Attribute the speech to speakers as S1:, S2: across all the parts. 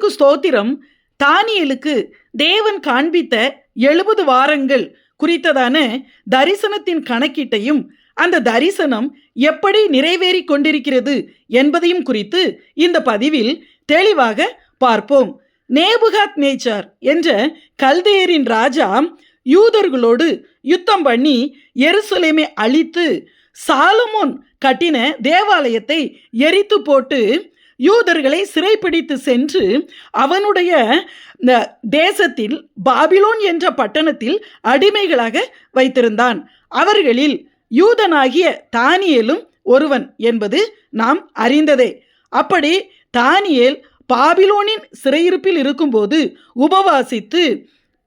S1: கர்த்தருக்கு ஸ்தோத்திரம். தானியலுக்கு தேவன் காண்பித்த எழுபது வாரங்கள் குறித்ததான தரிசனத்தின் கணக்கீட்டையும் அந்த தரிசனம் எப்படி நிறைவேறி கொண்டிருக்கிறது என்பதையும் குறித்து இந்த பதிவில் தெளிவாக பார்ப்போம். நேபுகாத் நேச்சார் என்ற கல்தேயரின் ராஜா யூதர்களோடு யுத்தம் பண்ணி எருசலேமை அழித்து சாலமோன் கட்டின தேவாலயத்தை எரித்து போட்டு யூதர்களை சிறைப்பிடித்து சென்று அவனுடைய இந்த தேசத்தில் பாபிலோன் என்ற பட்டணத்தில் அடிமைகளாக வைத்திருந்தான். அவர்களில் யூதனாகிய தானியேலும் ஒருவன் என்பது நாம் அறிந்ததே. அப்படி தானியேல் பாபிலோனின் சிறையிருப்பில் இருக்கும்போது உபவாசித்து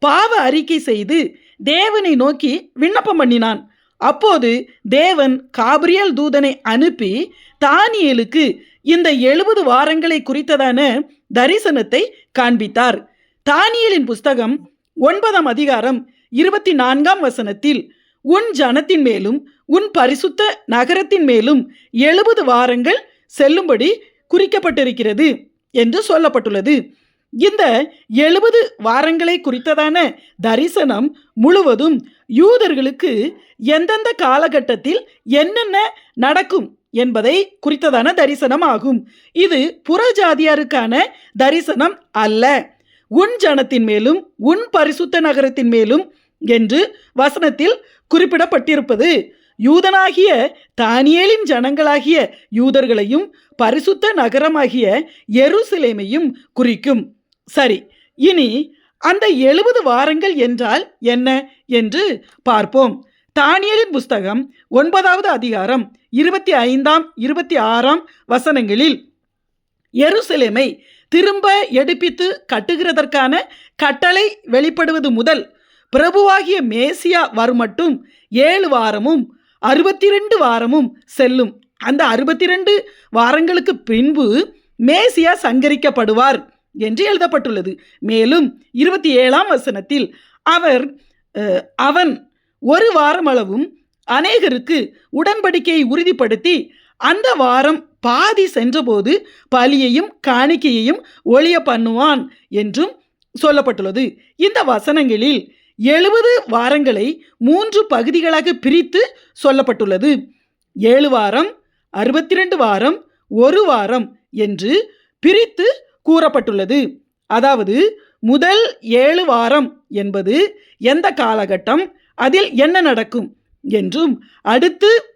S1: பாவ அறிக்கை செய்து தேவனை நோக்கி விண்ணப்பம் பண்ணினான். அப்போது தேவன் காபிரியல் தூதனை அனுப்பி தானியேலுக்கு இந்த எழுபது வாரங்களை குறித்ததான தரிசனத்தை காண்பித்தார். தானியலின் புஸ்தகம் ஒன்பதாம் அதிகாரம் இருபத்தி நான்காம் வசனத்தில் உன் ஜனத்தின் மேலும் உன் பரிசுத்த நகரத்தின் மேலும் எழுபது வாரங்கள் செல்லும்படி குறிக்கப்பட்டிருக்கிறது என்று சொல்லப்பட்டுள்ளது. இந்த எழுபது வாரங்களை குறித்ததான தரிசனம் முழுவதும் யூதர்களுக்கு எந்தெந்த காலகட்டத்தில் என்னென்ன நடக்கும் என்பதை குறித்ததான தரிசனம் ஆகும் இது புற ஜாதியாருக்கான தரிசனம் அல்ல. உன் ஜனத்தின் மேலும் உன் பரிசுத்த நகரத்தின் மேலும் என்று வசனத்தில் குறிப்பிடப்பட்டிருப்பது. யூதனாகிய தானியேலின் ஜனங்களாகிய யூதர்களையும் பரிசுத்த நகரமாகிய எருசலேமையும் குறிக்கும். சரி இனி அந்த எழுபது வாரங்கள் என்றால் என்ன என்று பார்ப்போம். தானியலின் புஸ்தகம் ஒன்பதாவது அதிகாரம் இருபத்தி ஐந்தாம் இருபத்தி ஆறாம் வசனங்களில் எருசலேமை திரும்ப எடுப்பித்து கட்டுகிறதற்கான கட்டளை வெளிப்படுவது முதல் பிரபுவாகிய மேசியா வருமட்டும் ஏழு வாரமும் அறுபத்தி ரெண்டு வாரமும் செல்லும். அந்த அறுபத்தி ரெண்டு வாரங்களுக்கு பின்பு மேசியா சங்கரிக்கப்படுவார் என்று எழுதப்பட்டுள்ளது. மேலும் இருபத்தி ஏழாம் வசனத்தில் அவர் அவன் ஒரு வாரம் அளவும் அநேகருக்கு உடன்படிக்கையை உறுதிப்படுத்தி அந்த வாரம் பாதி சென்றபோது பலியையும் காணிக்கையையும் ஒளிய பண்ணுவான் என்றும் சொல்லப்பட்டுள்ளது. இந்த வசனங்களில் எழுபது வாரங்களை மூன்று பகுதிகளாக பிரித்து சொல்லப்பட்டுள்ளது. ஏழு வாரம் அறுபத்தி ரெண்டு வாரம் ஒரு வாரம் என்று பிரித்து கூறப்பட்டுள்ளது. அதாவது முதல் ஏழு வாரம் என்பது எந்த காலகட்டம்? அதில் என்ன நடக்கும் என்றும் அடுத்து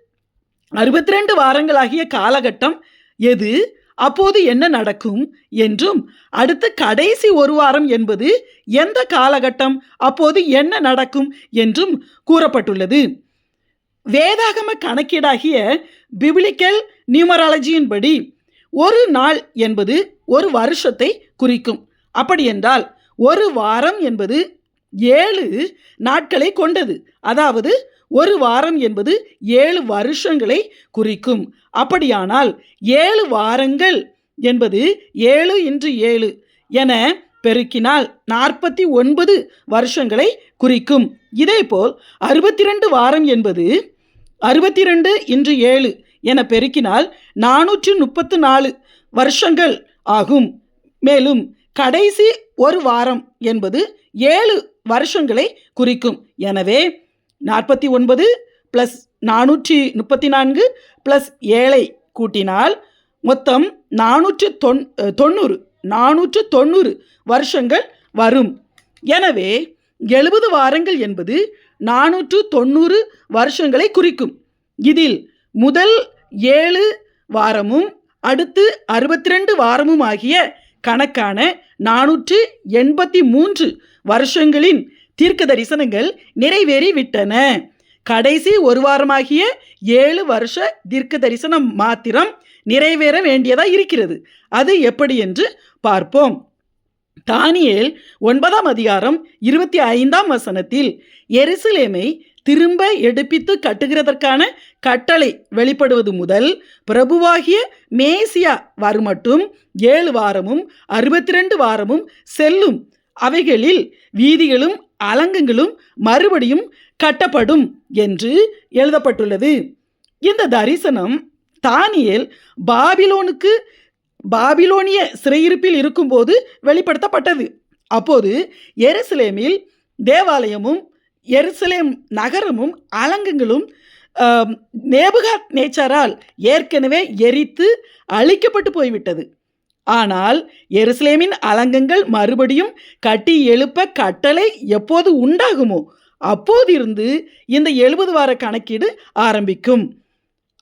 S1: அறுபத்தி ரெண்டு வாரங்களாகிய காலகட்டம் எது? அப்போது என்ன நடக்கும் என்றும் அடுத்து கடைசி ஒரு வாரம் என்பது எந்த காலகட்டம்? அப்போது என்ன நடக்கும் என்றும் கூறப்பட்டுள்ளது. வேதாகம கணக்கீடாகிய பிபிளிக்கல் நியூமராலஜியின்படி ஒரு நாள் என்பது ஒரு வருஷத்தை குறிக்கும். அப்படியென்றால் ஒரு வாரம் என்பது ஏழு நாட்களை கொண்டது. அதாவது ஒரு வாரம் என்பது ஏழு வருஷங்களை குறிக்கும். அப்படியானால் ஏழு வாரங்கள் என்பது ஏழு இன்று ஏழு என பெருக்கினால் நாற்பத்தி ஒன்பது வருஷங்களை குறிக்கும். இதேபோல் அறுபத்தி ரெண்டு வாரம் என்பது அறுபத்தி ரெண்டு இன்று ஏழு என பெருக்கினால் நானூற்று முப்பத்து நாலு வருஷங்கள் ஆகும். மேலும் கடைசி ஒரு வாரம் என்பது ஏழு வருஷங்களை குறிக்கும். எனவே நாற்பத்தி ஒன்பது ப்ளஸ் நானூற்றி முப்பத்தி நான்கு ப்ளஸ் ஏழை கூட்டினால் மொத்தம் நானூற்று தொன் தொண்ணூறு நானூற்று தொண்ணூறு வருஷங்கள் வரும். எனவே எழுபது வாரங்கள் என்பது நானூற்று தொண்ணூறு வருஷங்களை குறிக்கும். இதில் முதல் ஏழு வாரமும் அடுத்து அறுபத்தி ரெண்டு வாரமும் ஆகிய கணக்கான நானூற்று எண்பத்தி மூன்று வருஷங்களின் தீர்க்க தரிசனங்கள் நிறைவேறிவிட்டன. கடைசி ஒரு வாரமாகிய ஏழு வருஷ தீர்க்க தரிசனம் மாத்திரம் நிறைவேற வேண்டியதாக இருக்கிறது. அது எப்படி என்று பார்ப்போம். தானியேல் ஒன்பதாம் அதிகாரம் இருபத்தி ஐந்தாம் வசனத்தில் எருசலேமை திரும்ப எடுப்பித்து கட்டுகிறதற்கான கட்டளை வெளிப்படுவது முதல் பிரபுவாகிய மேசியா வருமட்டும் ஏழு வாரமும் அறுபத்தி ரெண்டு வாரமும் செல்லும். அவைகளில் வீதிகளும் அலங்கங்களும் மறுபடியும் கட்டப்படும் என்று எழுதப்பட்டுள்ளது. இந்த தரிசனம் தானியல் பாபிலோனுக்கு பாபிலோனிய சிறையிருப்பில் இருக்கும்போது வெளிப்படுத்தப்பட்டது. அப்போது எருசலேமில் தேவாலயமும் எருசலேம் நகரமும் அலங்கங்களும் நேபுகாத் நேச்சரால் ஏற்கனவே எரித்து அழிக்கப்பட்டு போய்விட்டது. ஆனால் எருசலேமின் அலங்கங்கள் மறுபடியும் கட்டி எழுப்ப கட்டளை எப்போது உண்டாகுமோ அப்போதிருந்து இந்த எழுபது வார கணக்கீடு ஆரம்பிக்கும்.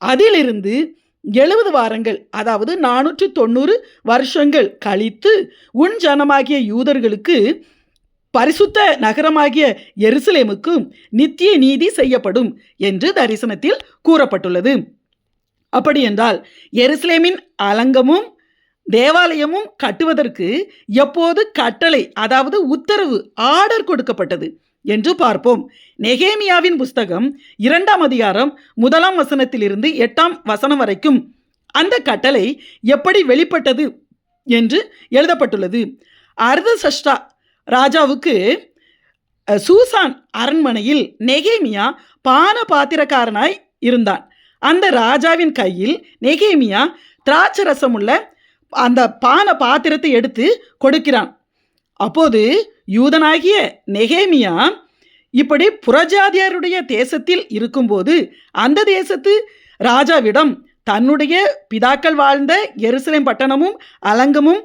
S1: அதிலிருந்து எழுபது வாரங்கள் அதாவது நானூற்று தொண்ணூறு வருஷங்கள் கழித்து உன் ஜனமாகிய யூதர்களுக்கு பரிசுத்த நகரமாகிய எருசலேமுக்கு நித்திய நீதி செய்யப்படும் என்று தரிசனத்தில் கூறப்பட்டுள்ளது. அப்படியென்றால் எருசலேமின் அலங்கமும் தேவாலயமும் கட்டுவதற்கு எப்போது கட்டளை அதாவது உத்தரவு ஆர்டர் கொடுக்கப்பட்டது என்று பார்ப்போம். நெகேமியாவின் புஸ்தகம் இரண்டாம் அதிகாரம் முதலாம் வசனத்திலிருந்து எட்டாம் வசனம் வரைக்கும் அந்த கட்டளை எப்படி வெளிப்பட்டது என்று எழுதப்பட்டுள்ளது. அர்தசஷ்டா ராஜாவுக்கு சூசான் அரண்மனையில் நெகேமியா பான பாத்திரக்காரனாய் இருந்தான். அந்த ராஜாவின் கையில் நெகேமியா திராட்சரசம் உள்ள அந்த பான பாத்திரத்தை எடுத்து கொடுக்கிறான். அப்போது யூதனாகிய நெகேமியா இப்படி புறஜாதியாருடைய தேசத்தில் இருக்கும்போது அந்த தேசத்து ராஜாவிடம் தன்னுடைய பிதாக்கள் வாழ்ந்த எருசலேம் பட்டணமும் அலங்கமும்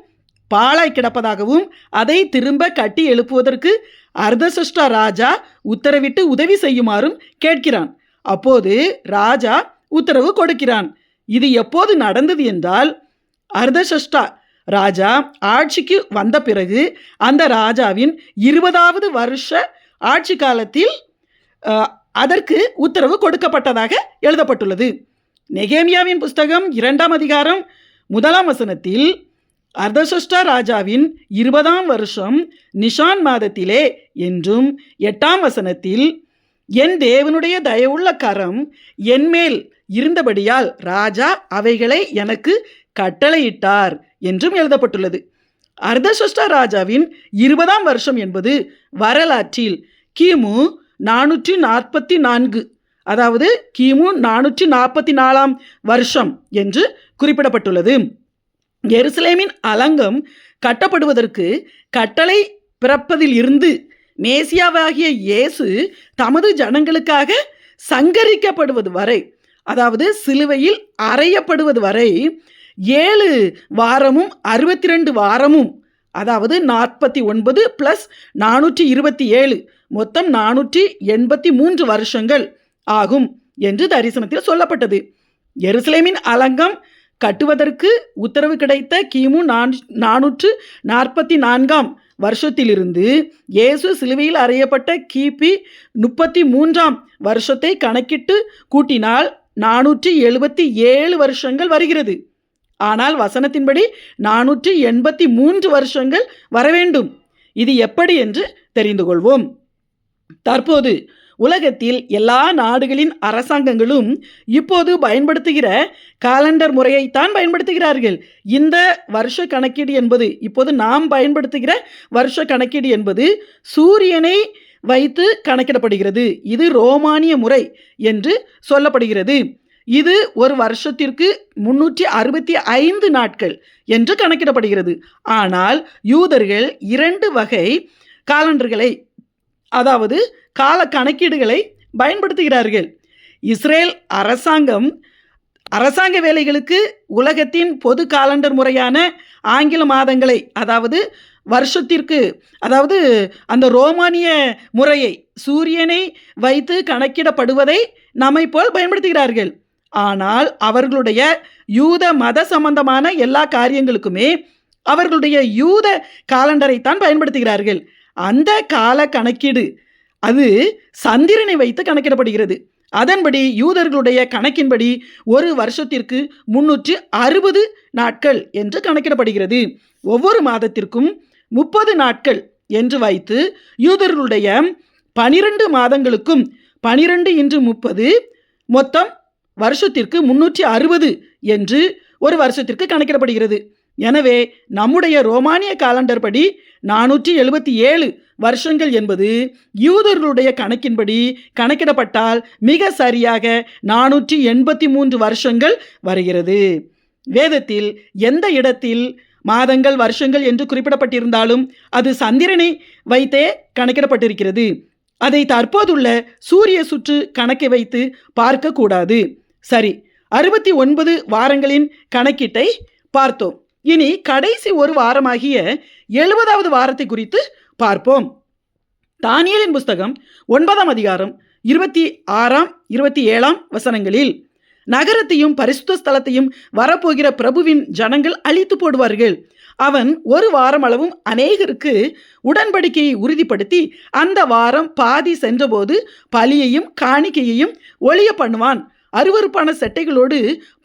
S1: பாழாய் கிடப்பதாகவும் அதை திரும்ப கட்டி எழுப்புவதற்கு அர்தசஷ்டா ராஜா உத்தரவிட்டு உதவி செய்யுமாறும் கேட்கிறான். அப்போது ராஜா உத்தரவு கொடுக்கிறான். இது எப்போது நடந்தது என்றால் அர்தசஷ்டா ராஜா ஆட்சிக்கு வந்த பிறகு அந்த ராஜாவின் இருபதாவது வருஷ ஆட்சி காலத்தில் அதற்கு உத்தரவு கொடுக்கப்பட்டதாக எழுதப்பட்டுள்ளது. நெகேமியாவின் புஸ்தகம் இரண்டாம் அதிகாரம் முதலாம் வசனத்தில் அர்தசஷ்டா ராஜாவின் இருபதாம் வருஷம் நிஷான் மாதத்திலே என்றும் எட்டாம் வசனத்தில் என் தேவனுடைய தயவுள்ள கரம் என்மேல் இருந்தபடியால் ராஜா அவைகளை எனக்கு கட்டளையிட்டார் என்றும் எழுதப்பட்டுள்ளது. அர்தசஷ்டா ராஜாவின் இருபதாம் வருஷம் என்பது வரலாற்றில் கிமு நானூற்றி நாற்பத்தி நான்கு அதாவது கிமு நானூற்றி நாற்பத்தி நாலாம் வருஷம் என்று குறிப்பிடப்பட்டுள்ளது. எருசலேமின் அலங்கம் கட்டப்படுவதற்கு கட்டளை பிறப்பதில் இருந்து மேசியாவாகிய இயேசு தமது ஜனங்களுக்காக சங்கரிக்கப்படுவது வரை அதாவது சிலுவையில் அறையப்படுவது வரை ஏழு வாரமும் அறுபத்தி ரெண்டு வாரமும் அதாவது நாற்பத்தி ஒன்பது ப்ளஸ் நானூற்றி இருபத்தி ஏழு மொத்தம் நானூற்றி எண்பத்தி மூன்று வருஷங்கள் ஆகும் என்று தரிசனத்தில் சொல்லப்பட்டது. எருசலேமின் அலங்கம் கட்டுவதற்கு உத்தரவு கிடைத்த கிமு நான் நானூற்று நாற்பத்தி நான்காம் வருஷத்திலிருந்து இயேசு சிலுவையில் அறையப்பட்ட கிபி முப்பத்தி மூன்றாம் வருஷத்தை கணக்கிட்டு கூட்டினால் நானூற்றி எழுபத்தி ஏழு வருஷங்கள் வருகிறது. ஆனால் வசனத்தின்படி நானூற்றி எண்பத்தி மூன்று வருஷங்கள் வர வேண்டும் இது எப்படி என்று தெரிந்து கொள்வோம். தற்போது உலகத்தில் எல்லா நாடுகளின் அரசாங்கங்களும் இப்போது பயன்படுத்துகிற காலண்டர் முறையைத்தான் பயன்படுத்துகிறார்கள். இந்த வருஷ கணக்கீடு என்பது இப்போது நாம் பயன்படுத்துகிற வருஷ கணக்கீடு என்பது சூரியனை வைத்து கணக்கிடப்படுகிறது. இது ரோமானிய முறை என்று சொல்லப்படுகிறது. இது ஒரு வருஷத்திற்கு முன்னூற்றி அறுபத்தி ஐந்து நாட்கள் என்று கணக்கிடப்படுகிறது. ஆனால் யூதர்கள் இரண்டு வகை காலண்டர்களை அதாவது கால கணக்கீடுகளை பயன்படுத்துகிறார்கள். இஸ்ரேல் அரசாங்கம் அரசாங்க வேலைகளுக்கு உலகத்தின் பொது காலண்டர் முறையான ஆங்கில மாதங்களை அதாவது வருஷத்திற்கு அதாவது அந்த ரோமானிய முறையை சூரியனை வைத்து கணக்கிடப்படுவதை நம்மை போல் பயன்படுத்துகிறார்கள். ஆனால் அவர்களுடைய யூத மத சம்பந்தமான எல்லா காரியங்களுக்குமே அவர்களுடைய யூத காலண்டரை தான் பயன்படுத்துகிறார்கள். அந்த கால கணக்கீடு அது சந்திரனை வைத்து கணக்கிடப்படுகிறது. அதன்படி யூதர்களுடைய கணக்கின்படி ஒரு வருஷத்திற்கு முன்னூற்று அறுபது நாட்கள் என்று கணக்கிடப்படுகிறது. ஒவ்வொரு மாதத்திற்கும் முப்பது நாட்கள் என்று வைத்து யூதர்களுடைய பனிரெண்டு மாதங்களுக்கும் பனிரெண்டு இன்று முப்பது மொத்தம் வருஷத்திற்கு முன்னூற்றி அறுபது என்று ஒரு வருஷத்திற்கு கணக்கிடப்படுகிறது. எனவே நம்முடைய ரோமானிய காலண்டர் படி நானூற்றி எழுபத்தி ஏழு வருஷங்கள் என்பது யூதர்களுடைய கணக்கின்படி கணக்கிடப்பட்டால் மிக சரியாக நானூற்றி எண்பத்தி மூன்று வருஷங்கள் வருகிறது. வேதத்தில் எந்த இடத்தில் மாதங்கள் வருஷங்கள் என்று குறிப்பிடப்பட்டிருந்தாலும் அது சந்திரனை வைத்தே கணக்கிடப்பட்டிருக்கிறது. அதை தற்போதுள்ள சூரிய சுற்று கணக்கை வைத்து பார்க்கக்கூடாது. சரி அறுபத்தி ஒன்பது வாரங்களின் கணக்கீட்டை பார்த்தோம். இனி கடைசி ஒரு வாரமாகிய எழுபதாவது வாரத்தை குறித்து பார்ப்போம். தானியலின் புஸ்தகம் ஒன்பதாம் அதிகாரம் இருபத்தி ஆறாம் இருபத்தி ஏழாம் வசனங்களில் நகரத்தையும் பரிசுத்த ஸ்தலத்தையும் வரப்போகிற பிரபுவின் ஜனங்கள் அழித்து போடுவார்கள். அவன் ஒரு வாரம் அளவும் அநேகருக்கு உடன்படிக்கையை உறுதிப்படுத்தி அந்த வாரம் பாதி சென்றபோது பலியையும் காணிக்கையையும் ஒளிய பண்ணுவான். அருவருப்பான செட்டைகளோடு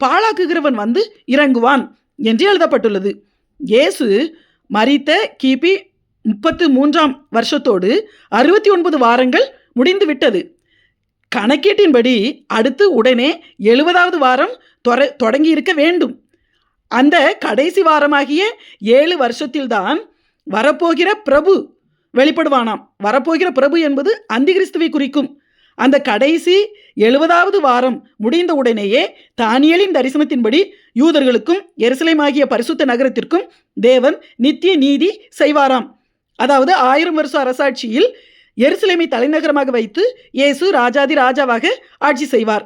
S1: பாழாக்குகிறவன் வந்து இறங்குவான். என்று எழுதப்பட்டுள்ளது. இயேசு மறித்த கிபி முப்பத்து மூன்றாம் வருஷத்தோடு அறுபத்தி ஒன்பது வாரங்கள் முடிந்து விட்டது. கணக்கீட்டின்படி அடுத்து உடனே எழுபதாவது வாரம் தொர தொடங்கி இருக்க வேண்டும். அந்த கடைசி வாரமாகிய ஏழு வருஷத்தில்தான் வரப்போகிற பிரபு வெளிப்படுவானாம். வரப்போகிற பிரபு என்பது அந்திகிறிஸ்துவை குறிக்கும். அந்த கடைசி எழுபதாவது வாரம் முடிந்த உடனேயே தானியலின் தரிசனத்தின்படி யூதர்களுக்கும் எருசலேமாகிய பரிசுத்த நகரத்திற்கும் தேவன் நித்திய நீதி செய்வாராம். அதாவது ஆயிரம் வருஷ அரசாட்சியில் எருசலேமை தலைநகரமாக வைத்து இயேசு ராஜாதி ராஜாவாக ஆட்சி செய்வார்.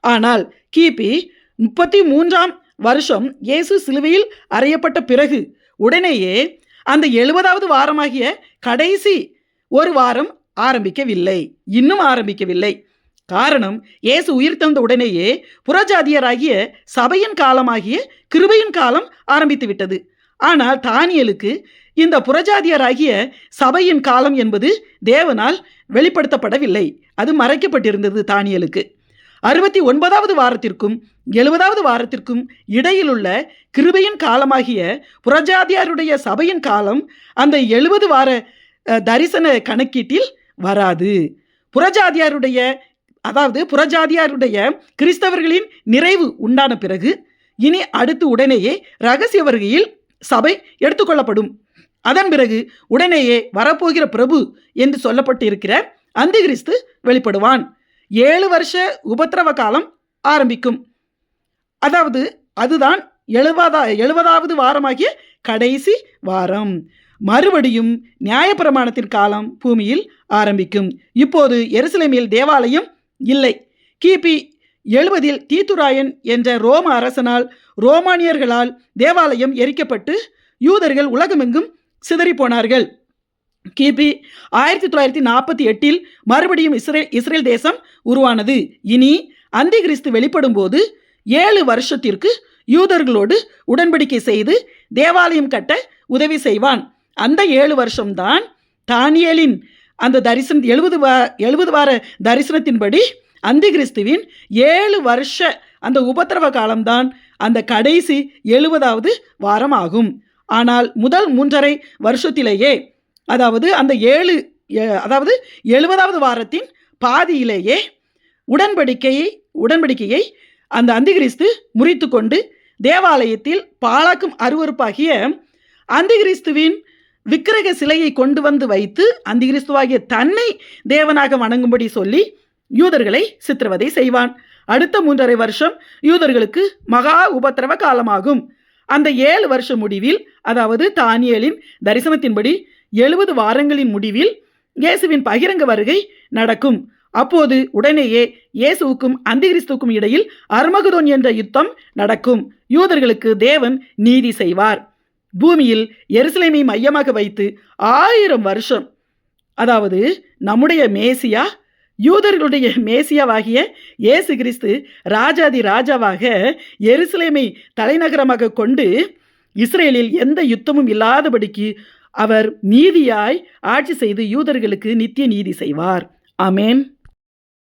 S1: ஆனால் கிபி முப்பத்தி மூன்றாம் வருஷம் இயேசு சிலுவையில் அறையப்பட்ட பிறகு உடனேயே அந்த எழுபதாவது வாரமாகிய கடைசி ஒரு வாரம் ஆரம்பிக்கவில்லை. இன்னும் ஆரம்பிக்கவில்லை. காரணம் இயேசு உயிர் தந்த உடனேயே புறஜாதியராகிய சபையின் காலமாகிய கிருபையின் காலம் ஆரம்பித்து விட்டது. ஆனால் தானியலுக்கு இந்த புறஜாதியராகிய சபையின் காலம் என்பது தேவனால் வெளிப்படுத்தப்படவில்லை. அது மறைக்கப்பட்டிருந்தது தானியலுக்கு. அறுபத்தி ஒன்பதாவது வாரத்திற்கும் எழுபதாவது வாரத்திற்கும் இடையிலுள்ள கிருபையின் காலமாகிய புறஜாதியாருடைய சபையின் காலம் அந்த எழுபது வார தரிசன கணக்கீட்டில் வராது. புறஜாதியாருடைய அதாவது புறஜாதியாருடைய கிறிஸ்தவர்களின் நிறைவு உண்டான பிறகு இனி அடுத்து உடனேயே ரகசிய வருகையில் சபை எடுத்துக்கொள்ளப்படும். அதன் பிறகு உடனேயே வரப்போகிற பிரபு என்று சொல்லப்பட்டிருக்கிற அந்திகிறிஸ்து வெளிப்படுவான். ஏழு வருஷ உபத்திரவ காலம் ஆரம்பிக்கும். அதாவது அதுதான் எழுபதா எழுபதாவது வாரமாகிய கடைசி வாரம். மறுபடியும் நியாயப்பிரமாணத்தின் காலம் பூமியில் ஆரம்பிக்கும். இப்போது எருசலேமில் தேவாலயம் இல்லை. கிபி எழுபதில் தீத்துராயன் என்ற ரோம அரசனால் ரோமானியர்களால் தேவாலயம் எரிக்கப்பட்டு யூதர்கள் உலகமெங்கும் சிதறிப் போனார்கள் கிபி ஆயிரத்தி தொள்ளாயிரத்தி நாற்பத்தி எட்டில் மறுபடியும் இஸ்ரேல் இஸ்ரேல் தேசம் உருவானது. இனி அந்திகிறிஸ்து வெளிப்படும் போது ஏழு வருஷத்திற்கு யூதர்களோடு உடன்படிக்கை செய்து தேவாலயம் கட்ட உதவி செய்வான். அந்த ஏழு வருஷம்தான் தானியேலின் அந்த தரிசன எழுபது வா எழுபது வார தரிசனத்தின்படி அந்திகிறிஸ்துவின் ஏழு வருஷ அந்த உபத்திரவ காலம்தான் அந்த கடைசி எழுபதாவது வாரம் ஆகும் ஆனால் முதல் மூன்றரை வருஷத்திலேயே அதாவது அந்த ஏழு அதாவது எழுபதாவது வாரத்தின் பாதியிலேயே உடன்படிக்கையை உடன்படிக்கையை அந்த அந்திகிறிஸ்து முறித்து கொண்டு தேவாலயத்தில் பாழாக்கும் அருவருப்பாகிய அந்திகிறிஸ்துவின் விக்கிரக சிலையை கொண்டு வந்து வைத்து அந்திகிறிஸ்துவாகிய தன்னை தேவனாக வணங்கும்படி சொல்லி யூதர்களை சித்திரவதை செய்வான். அடுத்த மூன்றரை வருஷம் யூதர்களுக்கு மகா உபத்திரவ காலமாகும். அந்த ஏழு வருஷ முடிவில் அதாவது தானியேலின் தரிசனத்தின்படி எழுபது வாரங்களின் முடிவில் இயேசுவின் பகிரங்க வருகை நடக்கும். அப்போது உடனேயே இயேசுவுக்கும் அந்திகிறிஸ்துக்கும் இடையில் அர்மகுதோன் என்ற யுத்தம் நடக்கும். யூதர்களுக்கு தேவன் நீதி செய்வார். பூமியில் எருசலேமை மையமாக வைத்து ஆயிரம் வருஷம். அதாவது நம்முடைய மேசியா யூதர்களுடைய மேசியாவாகிய இயேசு கிறிஸ்து ராஜாதி ராஜாவாக எருசலேமை தலைநகரமாக கொண்டு இஸ்ரேலில் எந்த யுத்தமும் இல்லாதபடிக்கு அவர் நீதியாய் ஆட்சி செய்து யூதர்களுக்கு நித்திய நீதி செய்வார். அமேன்